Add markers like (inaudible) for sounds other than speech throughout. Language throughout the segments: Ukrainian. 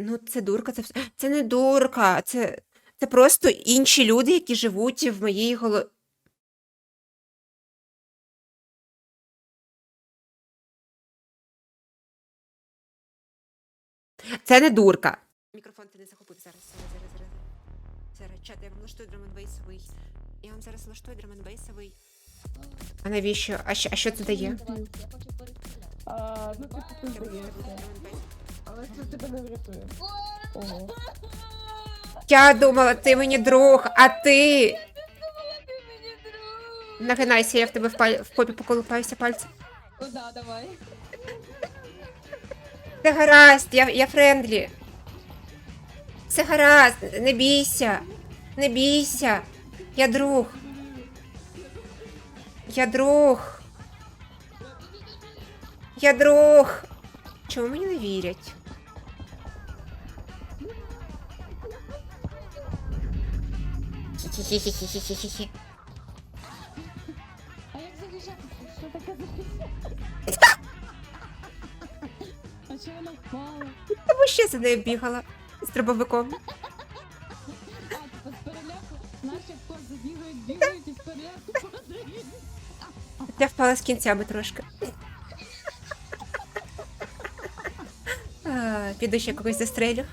Ну, це дурка, це вс- Це не дурка, це, це просто інші люди, які живуть в моїй голові. Це не дурка. Мікрофон ти не захопив зараз. Зараз, зараз, зараз. Зараз, чат, я вам влаштую драмонбейсовий. Я вам зараз влаштую драмонбейсовий. А навіщо? А що, а що це дає? А, ну типу ти. Але це тебе не врятує. Ого. Я думала, ти мені друг, а ти. Нагинайся, я в тебе в, паль... в попі поколупаюся пальцем. Ну да, давай. Це гаразд, я, я френдлі. Це гаразд, не бійся. Не бійся. Я друг. Я друг. Я друг. Чому мені не вірять? Хі-хі-хі-хі-хі-хі-хі. А як захищатися? Що таке захищатися? А що вона впала? Тому ще за нею бігала з дробовиком. А, типа з переляку наші в кожу бігають, бігають і з переляку падають. Я впала з кінцями трошки. А, піду ще когось застрелю.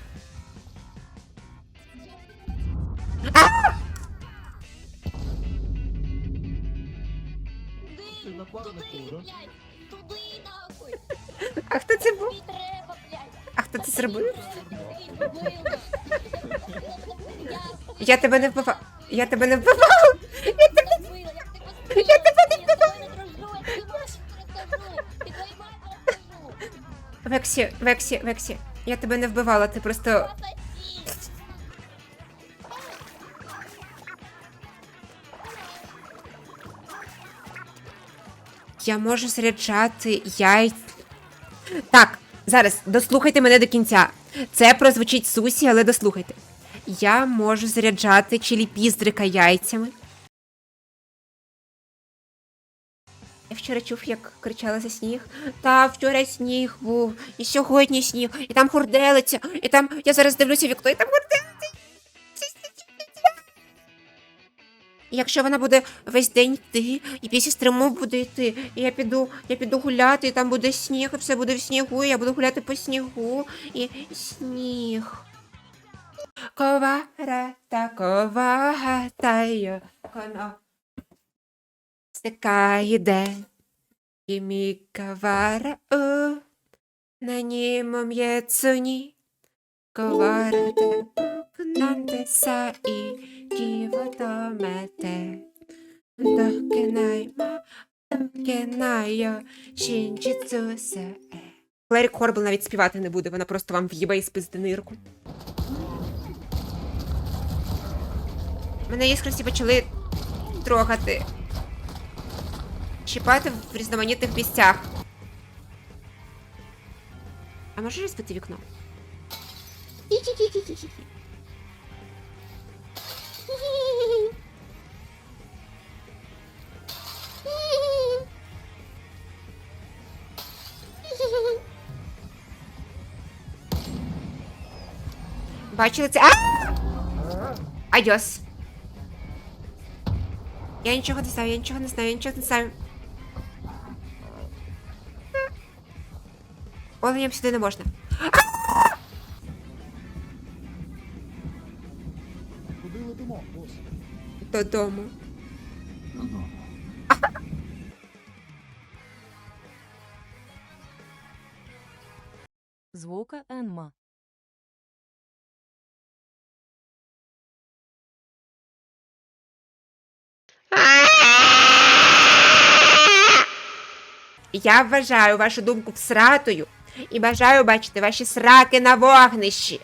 Блядь, туди нахуй, А хто це був? треба, блядь, А хто це зробив? Я тебе не вбивав. Я тебе не вбивав. Я тебе. Я тебе не. Вексі, Вексі, Вексі. Я тебе не вбивала, ти просто. Я можу заряджати яйця. Так, зараз дослухайте мене до кінця. Це прозвучить сусі, але дослухайте. Я можу заряджати чилі-піздрика яйцями. Я вчора чув, як кричала за сніг. Та вчора сніг був, і сьогодні сніг, і там хурделиться, і там я зараз дивлюся вікно, і там І Якщо вона буде весь день йти, і після стриму буде йти, і я піду, я піду гуляти, і там буде сніг, і все буде в снігу, і я буду гуляти по снігу, і сніг. Ковара та ковара та й коно. Стикає день, і мій кавара у, на ньому м'єцуні. Ковара та пукнанте са і ківотомете. Докенайма, докенайо. Клерік Хорбл навіть співати не буде, вона просто вам в'їбе і спизде нирку. Мене іскрості почали трогати. Чіпати в різноманітних місцях. А можеш розбити вікно? Бачили це? А! Адьос. Я нічого не знаю, я нічого не знаю, я нічого не знаю. Оленям сюди не можна. Куди летимо, бос? Додому. Додому. Звука Енма. Я вважаю вашу думку всратою і бажаю бачити ваші сраки на вогнищі.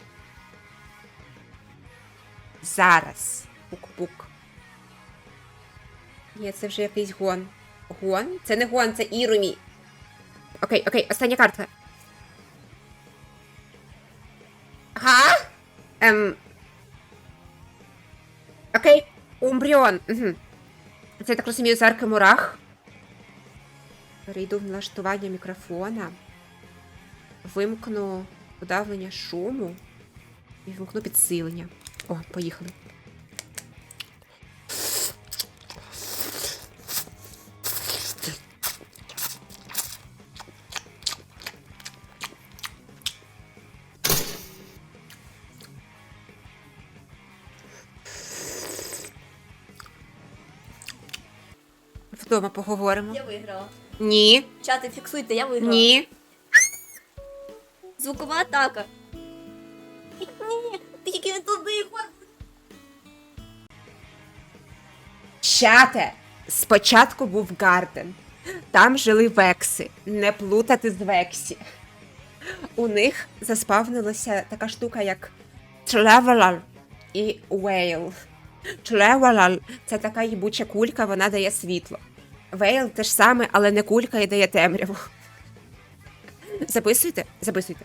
Зараз. Пук-пук. Ні, це вже якийсь гон. Гон? Це не гон, це Ірумі. Окей, окей, остання картка. Га? Ем. Окей, Умбріон. Угу. Це я так розумію, з арки мурах. Перейду в налаштування мікрофона. Вимкну подавлення шуму. І вимкну підсилення. О, поїхали. Вдома поговоримо. Я виграла. Ні, Чати, фіксуйте, я виграла. ні. Звукова атака. Ні, тільки не туди, хватить. Чате! Спочатку був Гарден. Там жили векси. Не плутати з вексі. У них заспавнилася така штука, як Тревелал і Вейл. Тревелал це така їбуча кулька, вона дає світло. Вейл те ж саме, але не кулька і дає темряву. Записуйте? Записуйте.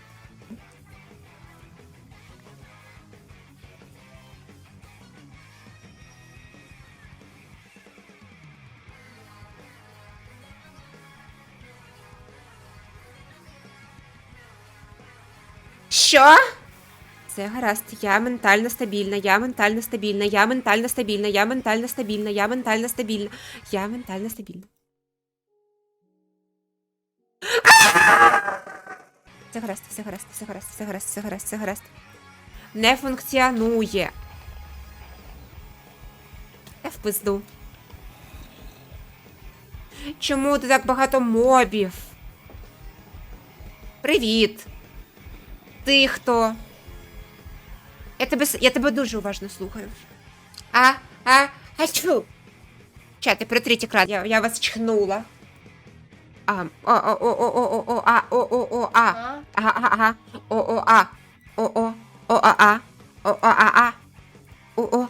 Що? Це гаразд. Я ментально стабільна, я ментально стабільна, я ментально стабільна, я ментально стабільна, я ментально стабільна, я ментально стабільна. Все гаразд, все гаразд, все гаразд, все гаразд, все гаразд, все гаразд. Не функціонує. Я в пизду. Чому тут так багато мобів? Привіт. Ти хто? Я тебе, я тебе дуже уважно слухаю. А, а, а чу. Чати, протріть екран, я, я вас чхнула. А, о, о, о, о, о, о, о, а, о, о, о, а. Ага, ага, ага. О, о, а. О, о, о, а, а. О, а, а, а. О, о.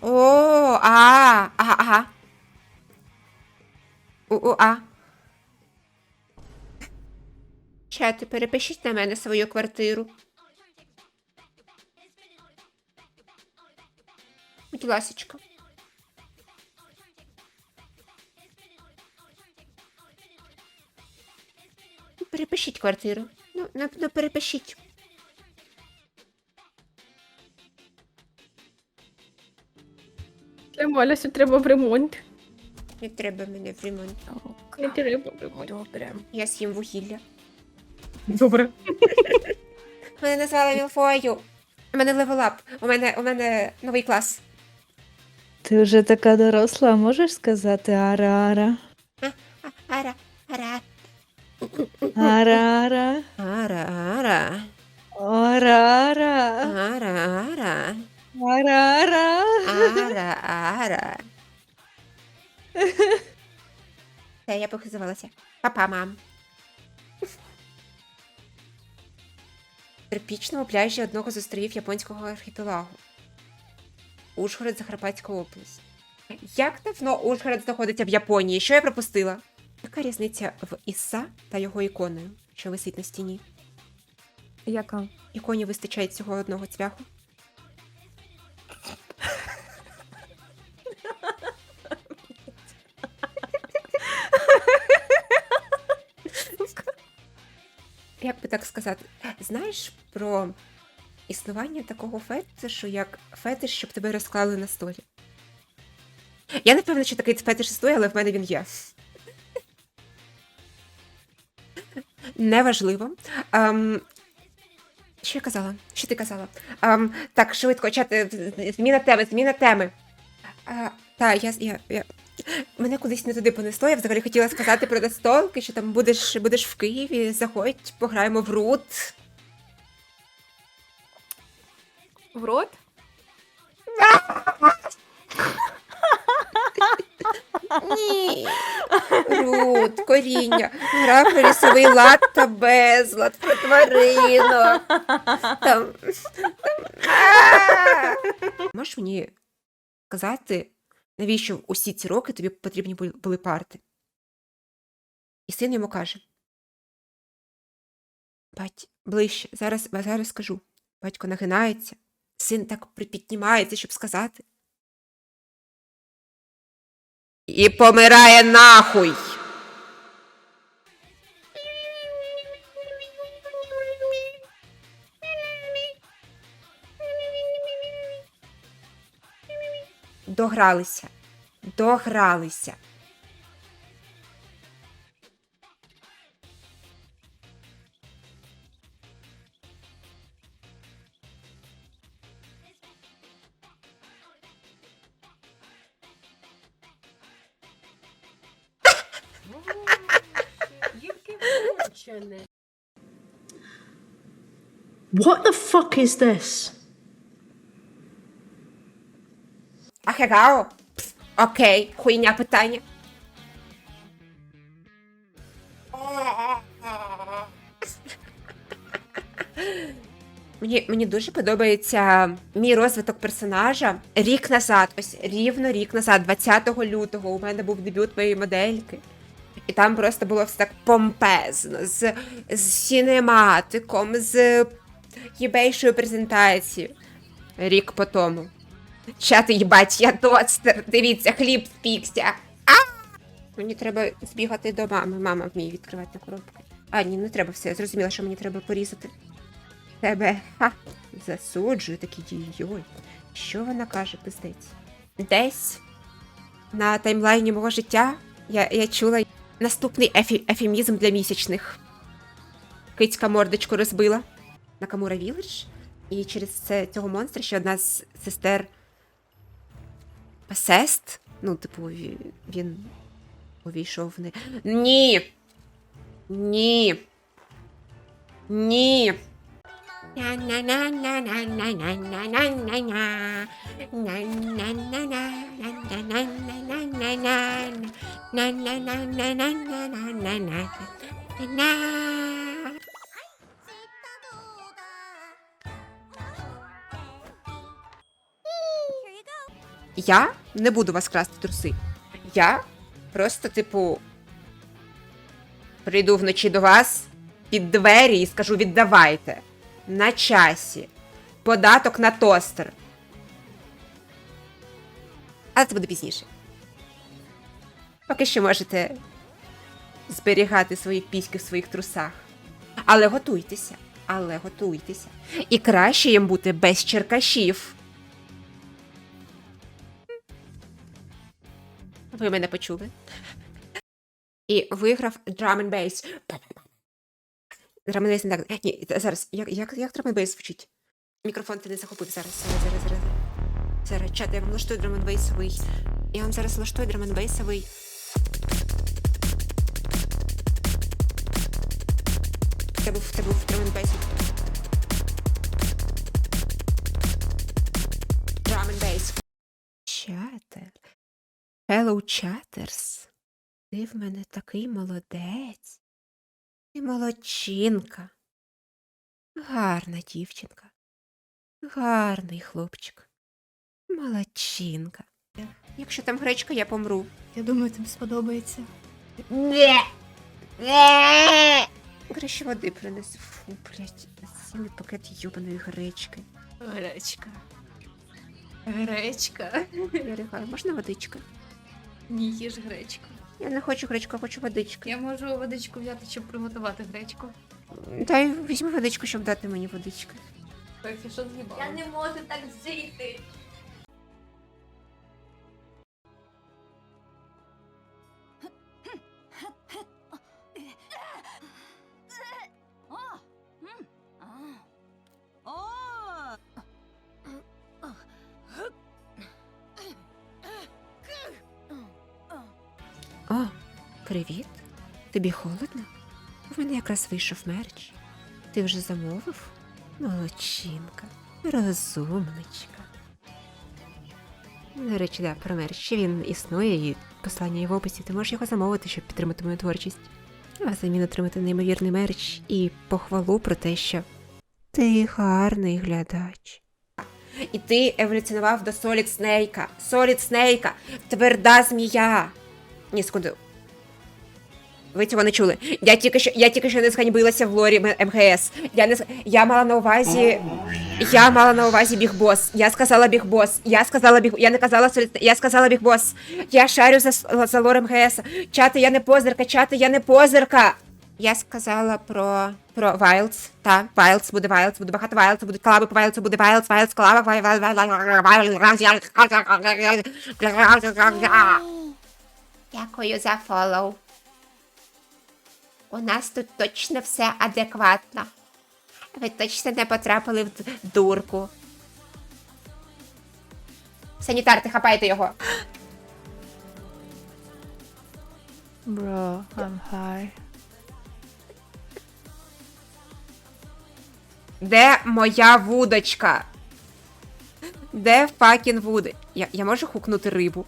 О, а, ага, ага. О, о, а. Чати, перепишіть на мене свою квартиру. Будь ласочка. Перепишіть квартиру. Ну, ну, ну перепишіть. Для Малясю треба в ремонт. Не треба мене в ремонт. Не треба в ремонт. Добре. Я з'їм вугілля. Добре. (laughs) Мене назвали Мілфою. У мене левелап. У мене, у мене новий клас. Ти вже така доросла, можеш сказати ара-ара? А, Ара, ара, Ара-ара. ара, ара, Ара-ара. ара, ара, Ара-ара. ара, ара. Все, (laughs) я похизувалася. Папа, мам. Тропічному пляжі одного з островів японського архіпелагу. Ужгород, Захарпатська область. Як давно Ужгород знаходиться в Японії? Що я пропустила? Яка різниця в Іса та його іконою, що висить на стіні? Яка? Іконі вистачає цього одного цвяху. Як би так сказати, знаєш про існування такого фетишу, як фетиш, щоб тебе розклали на столі? Я не впевнена, що такий фетиш існує, але в мене він є. Неважливо. Ем, що я казала? Що ти казала? Ем, так, швидко, чати, зміна теми, зміна теми. А, та, я, я, я... Мене кудись не туди понесло. Я взагалі хотіла сказати про настолки, що там будеш, будеш в Києві, заходь, пограємо в рут. В рот? Ні. Рут, коріння, гра про лісовий лад та безлад, про тварину. Там. Можеш мені сказати, навіщо усі ці роки тобі потрібні були- парти? І син йому каже: Бать, ближче, зараз, зараз скажу. Батько нагинається, син так припіднімається, щоб сказати. І помирає нахуй. Догралися. Догралися. What the fuck is this? Ахегао? Окей, хуйня питання. Мені, мені дуже подобається мій розвиток персонажа. Рік назад, ось рівно рік назад, 20 лютого, у мене був дебют моєї модельки. І там просто було все так помпезно, з, з сінематиком, з єбейшою презентацією. Рік по тому. Чати, їбать, я тостер. Дивіться, хліб спікся. А! Мені треба збігати до мами. Мама вміє відкривати коробку. А, ні, не треба все. Я зрозуміла, що мені треба порізати. Тебе ха, засуджую такі дії. Що вона каже, пиздець? Десь на таймлайні мого життя я, я чула наступний ефі, ефемізм для місячних. Кицька мордочку розбила на Камура Віледж. І через це цього монстра ще одна з сестер Пасест. Ну, типу, ві- він увійшов в не. Ні! Ні! Ні! Я не буду вас красти труси. Я просто, типу, прийду вночі до вас під двері і скажу: віддавайте. На часі. Податок на тостер. Але це буде пізніше. Поки що можете зберігати свої піськи в своїх трусах. Але готуйтеся. Але готуйтеся. І краще їм бути без черкашів. Ви мене почули. І виграв drum and bass. Drum and bass не так. Ні, зараз. Як, як, як drum and bass звучить? Мікрофон ти не захопив зараз. Зараз, зараз, зараз. Зараз, чат, я вам влаштую drum and bassовий. Я вам зараз влаштую drum and bassовий. Це був, це був drum and bass. Chatters. Ти в мене такий молодець. Ти молодчинка. Гарна дівчинка. Гарний хлопчик. Молодчинка. Якщо там гречка, я помру. Я думаю, тобі сподобається. Краще води принесу. Фу, блядь, цілий пакет йобаної гречки. Гречка. Гречка. Можна водичка? Ні, їж гречку. Я не хочу гречку, я хочу водички. Я можу водичку взяти, щоб приготувати гречку. Дай візьми водичку, щоб дати мені водички. Так, я що? Я не можу так жити. Привіт. Тобі холодно? В мене якраз вийшов мерч. Ти вже замовив? Молодчинка, розумничка. До речі, да, про мерч. Він існує і послання є в описі. Ти можеш його замовити, щоб підтримати мою творчість. А замін отримати неймовірний мерч і похвалу про те, що ти гарний глядач. І ти еволюціонував до Солід Снейка. Солід Снейка, тверда змія. Ні, секунду. Ви цього не чули. Я тільки що я тільки що не зганьбилася в лорі МГС. Я не я мала на увазі. Я мала на увазі Біг. Я сказала Біг Бос. Я сказала Біг. Я не казала Я сказала Біг. Я шарю за, за лор МГС. Чати, я не позирка, чати, я не позирка. Я сказала про, про Вайлдс, та, Вайлдс, буде Вайлдс, буде багато Вайлдс, будуть колаби по Вайлдсу, буде Вайлдс, Вайлдс, колаба, Вайлдс, Дякую за фоллоу. У нас тут точно все адекватно. Ви точно не потрапили в дурку. Санітарти, хапайте його. Bro, I'm high. Де моя вудочка? Де факін вуди? Я, я можу хукнути рибу?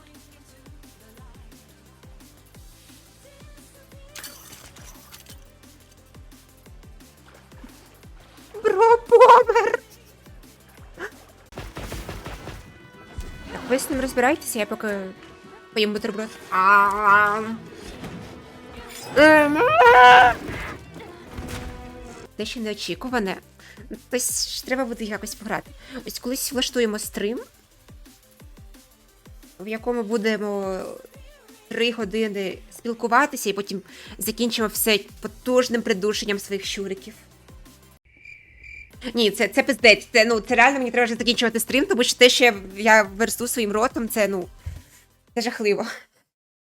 Розбирайтеся, я поки поїм бутерброд. Дещо неочікуване. Тобто ж треба буде якось пограти. Ось колись влаштуємо стрим, в якому будемо три години спілкуватися і потім закінчимо все потужним придушенням своїх щуриків. Ні, це, це пиздець. Це, ну, це реально мені треба вже закінчувати стрім, тому що те, що я, я версту своїм ротом, це ну. Це жахливо.